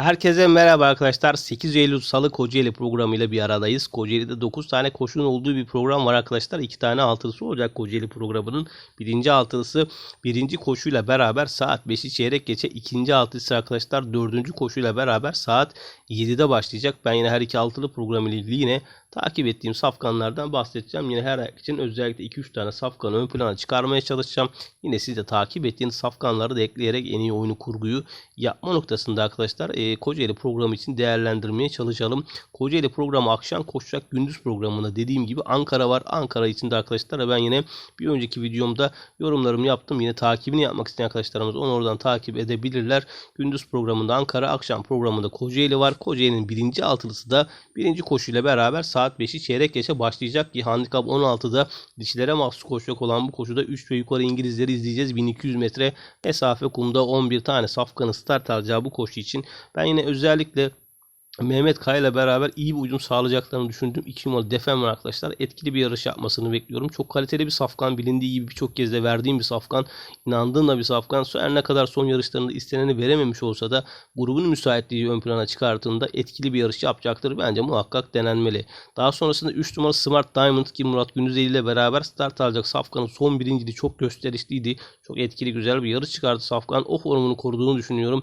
Herkese merhaba arkadaşlar. 8 Eylül Salı Kocaeli programıyla bir aradayız. Kocaeli'de 9 tane koşunun olduğu bir program var arkadaşlar. 2 tane altılısı olacak Kocaeli programının. Birinci altılısı birinci koşuyla beraber saat 5'i çeyrek geçe. ikinci altılısı arkadaşlar dördüncü koşuyla beraber saat 7'de başlayacak. Ben yine her iki altılı program ile ilgili yine takip ettiğim safkanlardan bahsedeceğim. Yine her ayak için özellikle 2-3 tane safkanı ön plana çıkarmaya çalışacağım. Yine siz de takip ettiğiniz safkanları da ekleyerek en iyi oyunu kurguyu yapma noktasında arkadaşlar e, Kocaeli programı için değerlendirmeye çalışalım. Kocaeli programı akşam koşacak gündüz programında dediğim gibi Ankara var. Ankara için de arkadaşlar ben yine bir önceki videomda yorumlarımı yaptım. Yine takibini yapmak isteyen arkadaşlarımız onu oradan takip edebilirler. Gündüz programında Ankara, akşam programında Kocaeli var. Kocaeli'nin birinci altılısı da birinci koşuyla beraber saat 5'i çeyrek geçe başlayacak ki handikap 16'da dişilere mahsus koşacak olan bu koşuda 3 ve yukarı İngilizleri izleyeceğiz. 1200 metre mesafe kumda 11 tane safkanı start alacağı bu koşu için ben yine özellikle Mehmet Kaya ile beraber iyi bir uyum sağlayacaklarını düşündüm. 2 numaralı Defem arkadaşlar. Etkili bir yarış yapmasını bekliyorum. Çok kaliteli bir safkan. Bilindiği gibi birçok kez de verdiğim bir safkan. inandığım da bir safkan. Her ne kadar son yarışlarında isteneni verememiş olsa da grubun müsaitliği ön plana çıkarttığında etkili bir yarış yapacaktır. Bence muhakkak denenmeli. Daha sonrasında 3 numaralı Smart Diamond ki Murat Gündüzeli ile beraber start alacak safkanın son birinciliği çok gösterişliydi. Çok etkili güzel bir yarış çıkardı safkan. O formunu koruduğunu düşünüyorum.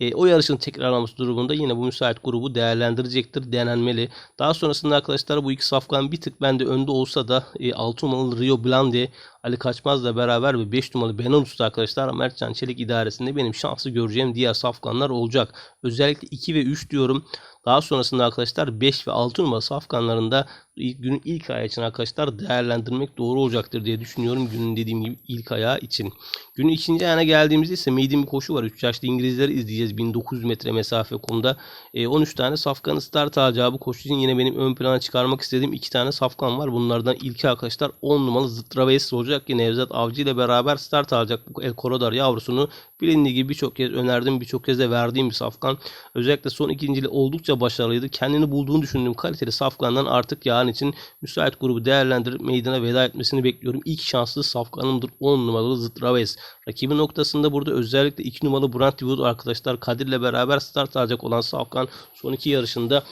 E, o yarışın tekrarlaması durumunda yine bu müsait grubu değerlendirecektir, denenmeli. Daha sonrasında arkadaşlar bu iki safkan bir tık bende önde olsa da e, 6 numaralı Rio Blandi Ali Kaçmaz'la beraber ve 5 numaralı Benonus'ta arkadaşlar Mertcan Çelik idaresinde benim şansı göreceğim diğer safkanlar olacak. Özellikle 2 ve 3 diyorum. Daha sonrasında arkadaşlar 5 ve 6 numara safkanlarında günün ilk ayağı için arkadaşlar değerlendirmek doğru olacaktır diye düşünüyorum. Günün dediğim gibi ilk ayağı için. Günün ikinci ayağına geldiğimizde ise maiden bir koşu var. 3 yaşlı İngilizleri izleyeceğiz 1900 metre mesafe kumda. E, 13 tane safkanı start alacağı bu koşu için yine benim ön plana çıkarmak istediğim 2 tane safkan var. Bunlardan ilki arkadaşlar 10 numaralı Zıtraves olacak ki Nevzat Avcı ile beraber start alacak El Korodar yavrusunu. Bilindiği gibi birçok kez önerdim birçok kez de verdiğim bir safkan. Özellikle son ikincili oldukça başarılıydı. Kendini bulduğunu düşündüğüm kaliteli safkandan artık yarın için müsait grubu değerlendirip meydana veda etmesini bekliyorum. İlk şanslı safkanımdır 10 numaralı Zıtraves. Rakibi noktasında burada özellikle 2 numaralı Brentwood arkadaşlar Kadir'le beraber start alacak olan safkan son iki yarışında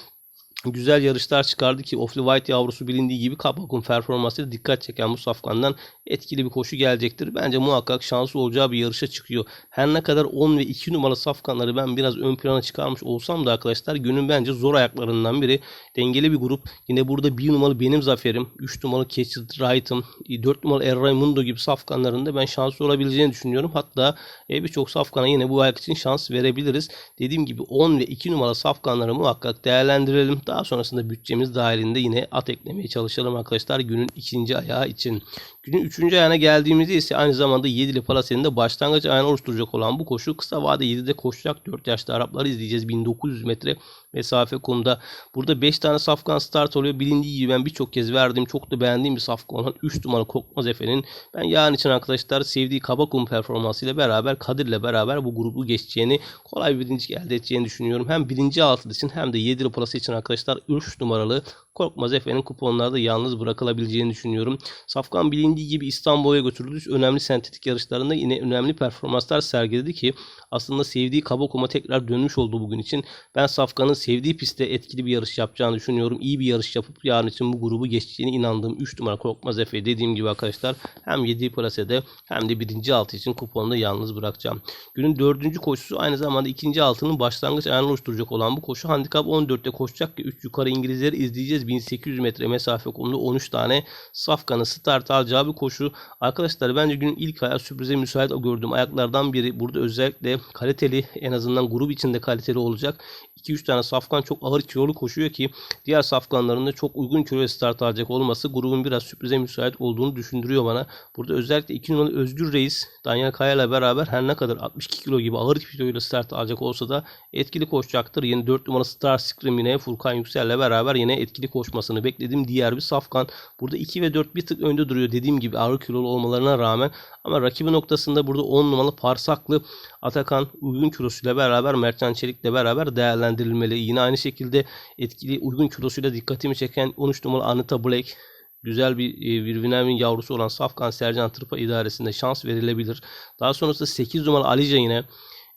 güzel yarışlar çıkardı ki Ofli White yavrusu bilindiği gibi Kapak'ın performansıyla dikkat çeken bu safkandan etkili bir koşu gelecektir. Bence muhakkak şanslı olacağı bir yarışa çıkıyor. Her ne kadar 10 ve 2 numaralı safkanları ben biraz ön plana çıkarmış olsam da arkadaşlar günün bence zor ayaklarından biri. Dengeli bir grup. Yine burada 1 numaralı benim zaferim. 3 numaralı Catched Right'ım. 4 numaralı El Raimundo gibi safkanlarında ben şanslı olabileceğini düşünüyorum. Hatta e, birçok safkana yine bu ayak için şans verebiliriz. Dediğim gibi 10 ve 2 numaralı safkanları muhakkak değerlendirelim. Daha sonrasında bütçemiz dahilinde yine at eklemeye çalışalım arkadaşlar günün ikinci ayağı için. Günün üçüncü ayağına geldiğimizde ise aynı zamanda 7'li Palase'nin de başlangıç ayağını oluşturacak olan bu koşu kısa vade 7'de koşacak 4 yaşlı Arapları izleyeceğiz. 1900 metre mesafe konuda. Burada 5 tane safkan start oluyor. Bilindiği gibi ben birçok kez verdiğim çok da beğendiğim bir safkan olan 3 numara Kokmaz Efe'nin ben yarın için arkadaşlar sevdiği Kabakum performansıyla beraber Kadir'le beraber bu grubu geçeceğini kolay bir birinci elde edeceğini düşünüyorum. Hem birinci altılı için hem de 7'li Palası için arkadaşlar 3 numaralı Korkmaz Efe'nin kuponlarda yalnız bırakılabileceğini düşünüyorum. Safkan bilindiği gibi İstanbul'a götürüldü. Önemli sentetik yarışlarında yine önemli performanslar sergiledi ki aslında sevdiği Kabakuma tekrar dönmüş oldu bugün için. Ben Safkan'ın sevdiği pistte etkili bir yarış yapacağını düşünüyorum. İyi bir yarış yapıp yarın için bu grubu geçeceğine inandığım 3 numara Korkmaz Efe dediğim gibi arkadaşlar hem 7 plasede hem de birinci altı için kuponda yalnız bırakacağım. Günün dördüncü koşusu aynı zamanda ikinci altının başlangıç ayağını oluşturacak olan bu koşu handikap 14'te koşacak ki 3 yukarı İngilizleri izleyeceğiz. 1800 metre mesafe konulu 13 tane Safkan'ı start alacağı bir koşu. Arkadaşlar bence günün ilk ayağı sürprize müsait gördüğüm ayaklardan biri. Burada özellikle kaliteli en azından grup içinde kaliteli olacak. 2-3 tane safkan çok ağır kilolu koşuyor ki diğer safkanların da çok uygun kiloya start alacak olması grubun biraz sürprize müsait olduğunu düşündürüyor bana. Burada özellikle 2 numaralı Özgür Reis Daniel Kaya ile beraber her ne kadar 62 kilo gibi ağır kiloyla start alacak olsa da etkili koşacaktır. Yeni 4 numaralı Star Scream yine Furkan Yüksel ile beraber yine etkili koşmasını beklediğim diğer bir safkan. Burada 2 ve 4 bir tık önde duruyor dediğim gibi ağır kilolu olmalarına rağmen ama rakibi noktasında burada 10 numaralı Parsaklı Atakan uygun kilosuyla beraber Mertcan Çelik'le beraber değerlendirilmeli. Yine aynı şekilde etkili uygun kilosuyla dikkatimi çeken 13 numaralı Anita Black güzel bir e, bir Vinamin yavrusu olan Safkan Sercan Tırpa idaresinde şans verilebilir. Daha sonrasında 8 numaralı Alice yine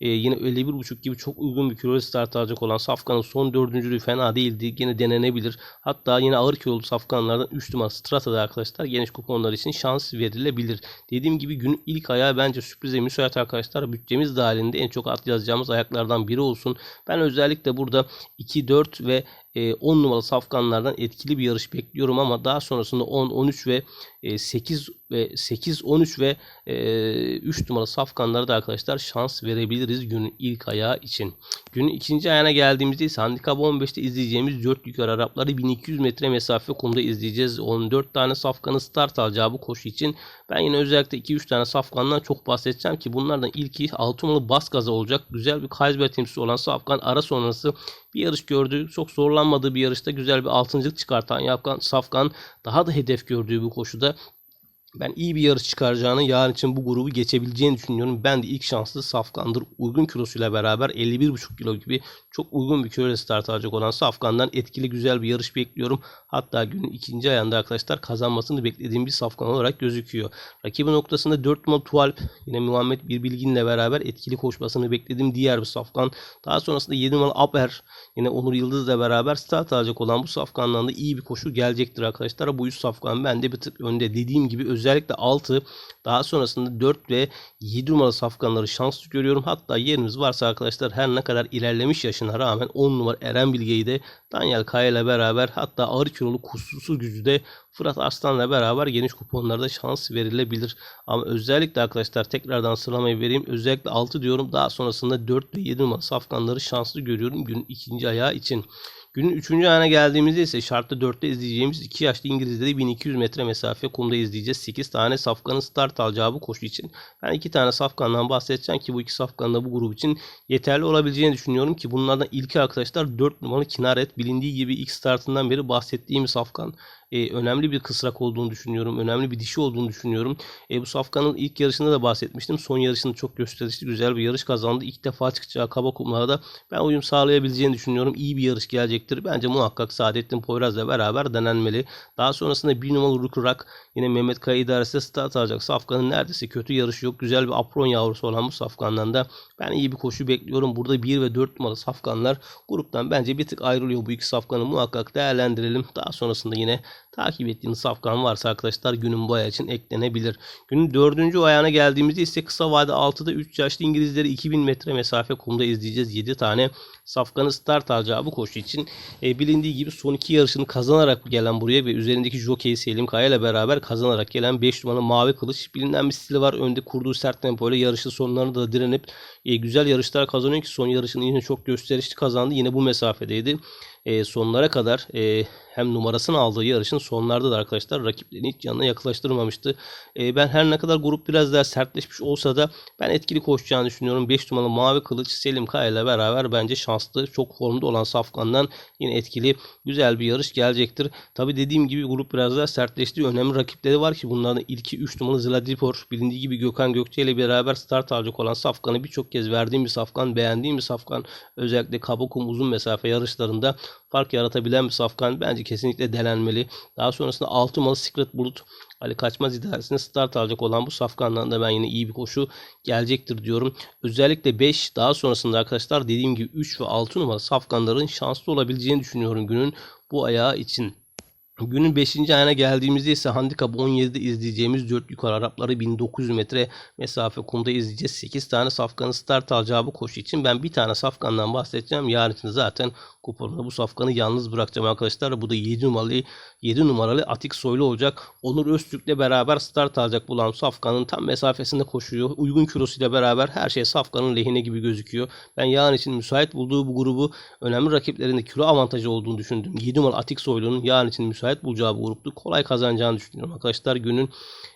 e, yine 51.5 gibi çok uygun bir kilolu start alacak olan Safkan'ın son dördüncülüğü fena değildi. Yine denenebilir. Hatta yine ağır kilolu Safkanlardan 3 numara Strata'da arkadaşlar geniş kuponlar için şans verilebilir. Dediğim gibi günün ilk ayağı bence sürprize müsait arkadaşlar. Bütçemiz dahilinde en çok at yazacağımız ayaklardan biri olsun. Ben özellikle burada 2, 4 ve 10 numaralı safkanlardan etkili bir yarış bekliyorum ama daha sonrasında 10, 13 ve 8 ve 8, 13 ve 3 numaralı safkanlara da arkadaşlar şans verebiliriz günün ilk ayağı için. Günün ikinci ayağına geldiğimizde ise handikap 15'te izleyeceğimiz 4 yukarı Arapları 1200 metre mesafe kumda izleyeceğiz. 14 tane safkanın start alacağı bu koşu için ben yine özellikle 2-3 tane safkandan çok bahsedeceğim ki bunlardan ilki 6 numaralı bas gaza olacak. Güzel bir Kaysber temsilcisi olan safkan ara sonrası bir yarış gördü. Çok zorlanmadığı bir yarışta güzel bir altıncılık çıkartan Yapkan Safkan daha da hedef gördüğü bu koşuda ben iyi bir yarış çıkaracağını yarın için bu grubu geçebileceğini düşünüyorum. Ben de ilk şanslı Safkan'dır. Uygun kilosuyla beraber 51,5 kilo gibi çok uygun bir kiloyla start alacak olan Safkan'dan etkili güzel bir yarış bekliyorum. Hatta günün ikinci ayağında arkadaşlar kazanmasını beklediğim bir Safkan olarak gözüküyor. Rakibi noktasında 4 numaralı Tualp yine Muhammed bir bilginle beraber etkili koşmasını beklediğim diğer bir Safkan. Daha sonrasında 7 numaralı Aber yine Onur Yıldız'la beraber start alacak olan bu Safkan'dan da iyi bir koşu gelecektir arkadaşlar. Bu 100 Safkan bende bir tık önde dediğim gibi özellikle 6 daha sonrasında 4 ve 7 numaralı safkanları şanslı görüyorum. Hatta yeriniz varsa arkadaşlar her ne kadar ilerlemiş yaşına rağmen 10 numara Eren Bilge'yi de Daniel Kaya ile beraber hatta ağır kilolu kusursuz gücü de Fırat Arslan'la beraber geniş kuponlarda şans verilebilir. Ama özellikle arkadaşlar tekrardan sıralamayı vereyim. Özellikle 6 diyorum. Daha sonrasında 4 ve 7 numara safkanları şanslı görüyorum günün ikinci ayağı için. Günün 3. ayağına geldiğimizde ise şartlı 4'te izleyeceğimiz 2 yaşlı İngilizleri 1200 metre mesafe kumda izleyeceğiz. 8 tane safkanın start alacağı bu koşu için. Ben 2 tane safkandan bahsedeceğim ki bu iki safkan da bu grup için yeterli olabileceğini düşünüyorum ki bunlardan ilki arkadaşlar 4 numaralı Kinaret. Bilindiği gibi ilk startından beri bahsettiğim safkan e, önemli bir kısrak olduğunu düşünüyorum. Önemli bir dişi olduğunu düşünüyorum. E, bu Safkan'ın ilk yarışında da bahsetmiştim. Son yarışında çok gösterişli güzel bir yarış kazandı. İlk defa çıkacağı kaba kumlarda ben uyum sağlayabileceğini düşünüyorum. İyi bir yarış gelecektir. Bence muhakkak Saadettin Poyraz'la beraber denenmeli. Daha sonrasında bir numaralı Rukurak yine Mehmet Kaya idaresinde start alacak. Safkan'ın neredeyse kötü yarışı yok. Güzel bir apron yavrusu olan bu Safkan'dan da ben iyi bir koşu bekliyorum. Burada 1 ve 4 numaralı Safkanlar gruptan bence bir tık ayrılıyor bu iki Safkan'ı muhakkak değerlendirelim. Daha sonrasında yine Takip ettiğiniz safkan varsa arkadaşlar günün bu ayağı için eklenebilir. Günün dördüncü ayağına geldiğimizde ise kısa vade 6'da 3 yaşlı İngilizleri 2000 metre mesafe kumda izleyeceğiz. 7 tane safkanı start alacağı bu koşu için e, bilindiği gibi son iki yarışını kazanarak gelen buraya ve üzerindeki jockey Selim Kaya ile beraber kazanarak gelen 5 numaralı Mavi Kılıç bilinen bir stili var. Önde kurduğu sert tempo ile yarışı sonlarında da direnip e, güzel yarışlar kazanıyor ki son yarışını yine çok gösterişli kazandı. Yine bu mesafedeydi. E, sonlara kadar e, hem numarasını aldığı yarışın sonlarda da arkadaşlar rakiplerini hiç yanına yaklaştırmamıştı. E, ben her ne kadar grup biraz daha sertleşmiş olsa da ben etkili koşacağını düşünüyorum. 5 numaralı Mavi Kılıç Selim Kaya ile beraber bence şanslı çok formda olan Safkan'dan yine etkili güzel bir yarış gelecektir. Tabi dediğim gibi grup biraz daha sertleşti. Önemli rakipleri var ki bunlardan ilki 3 numaralı Zladipor. Bilindiği gibi Gökhan Gökçe ile beraber start alacak olan Safkan'ı birçok kez verdiğim bir Safkan, beğendiğim bir Safkan. Özellikle Kabakum uzun mesafe yarışlarında fark yaratabilen bir safkan bence kesinlikle denenmeli. Daha sonrasında 6 numaralı Secret Bulut Ali Kaçmaz idaresinde start alacak olan bu safkandan da ben yine iyi bir koşu gelecektir diyorum. Özellikle 5 daha sonrasında arkadaşlar dediğim gibi 3 ve 6 numara safkanların şanslı olabileceğini düşünüyorum günün bu ayağı için. Günün 5. ayına geldiğimizde ise handikap 17'de izleyeceğimiz 4 yukarı Arapları 1900 metre mesafe kumda izleyeceğiz. 8 tane safkanın start alacağı bu koşu için ben bir tane safkandan bahsedeceğim. Yarın için zaten kuponda bu safkanı yalnız bırakacağım arkadaşlar. Bu da 7 numaralı 7 numaralı Atik Soylu olacak. Onur Öztürk'le beraber start alacak bulan safkanın tam mesafesinde koşuyor. Uygun kilosuyla beraber her şey safkanın lehine gibi gözüküyor. Ben yarın için müsait bulduğu bu grubu önemli rakiplerinde kilo avantajı olduğunu düşündüm. 7 numaralı Atik Soylu'nun yarın için müsait bulacağı bu gruptu. Kolay kazanacağını düşünüyorum arkadaşlar. Günün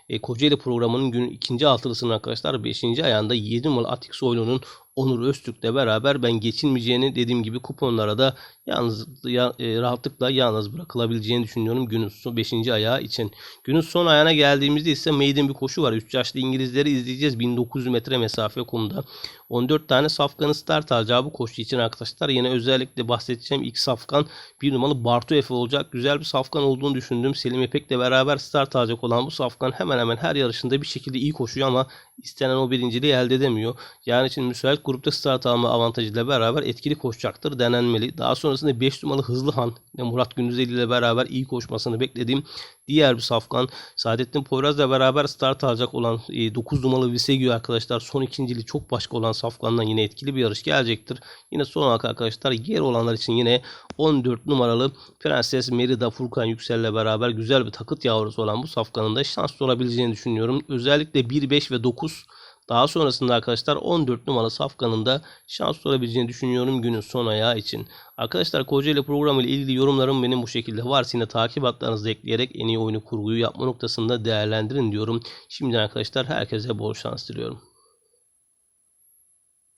e, Kocaeli programının günün ikinci altılısının arkadaşlar 5. ayağında 7 numaralı Atik Soylu'nun Onur Öztürk'le beraber ben geçilmeyeceğini dediğim gibi kuponlara da yalnız ya, e, rahatlıkla yalnız bırakılabileceğini düşünüyorum günün son 5. ayağı için. Günün son ayağına geldiğimizde ise maiden bir koşu var. 3 yaşlı İngilizleri izleyeceğiz 1900 metre mesafe kumda. 14 tane safkanı start alacağı bu koşu için arkadaşlar yine özellikle bahsedeceğim ilk safkan bir numaralı Bartu Efe olacak. Güzel bir safkan olduğunu düşündüm. Selim İpek'le beraber start alacak olan bu safkan hemen hemen her yarışında bir şekilde iyi koşuyor ama istenen o birinciliği elde edemiyor. Yani için müsait grupta start alma avantajıyla beraber etkili koşacaktır denenmeli. Daha sonrasında 5 numaralı Hızlı Han ve Murat Gündüzeli ile beraber iyi koşmasını beklediğim diğer bir safkan. Saadettin Poyraz'la beraber start alacak olan 9 numaralı Visegü arkadaşlar son ikinciliği çok başka olan safkandan yine etkili bir yarış gelecektir. Yine son olarak arkadaşlar yer olanlar için yine 14 numaralı Prenses Merida Furkan Yüksel'le beraber güzel bir takıt yavrusu olan bu safkanın da şanslı olabileceğini düşünüyorum. Özellikle 1, 5 ve 9 daha sonrasında arkadaşlar 14 numaralı safkanın da şanslı olabileceğini düşünüyorum günün son ayağı için. Arkadaşlar Kocaeli programı ile ilgili yorumlarım benim bu şekilde varsa yine takip hatlarınızı ekleyerek en iyi oyunu kurguyu yapma noktasında değerlendirin diyorum. Şimdiden arkadaşlar herkese bol şans diliyorum.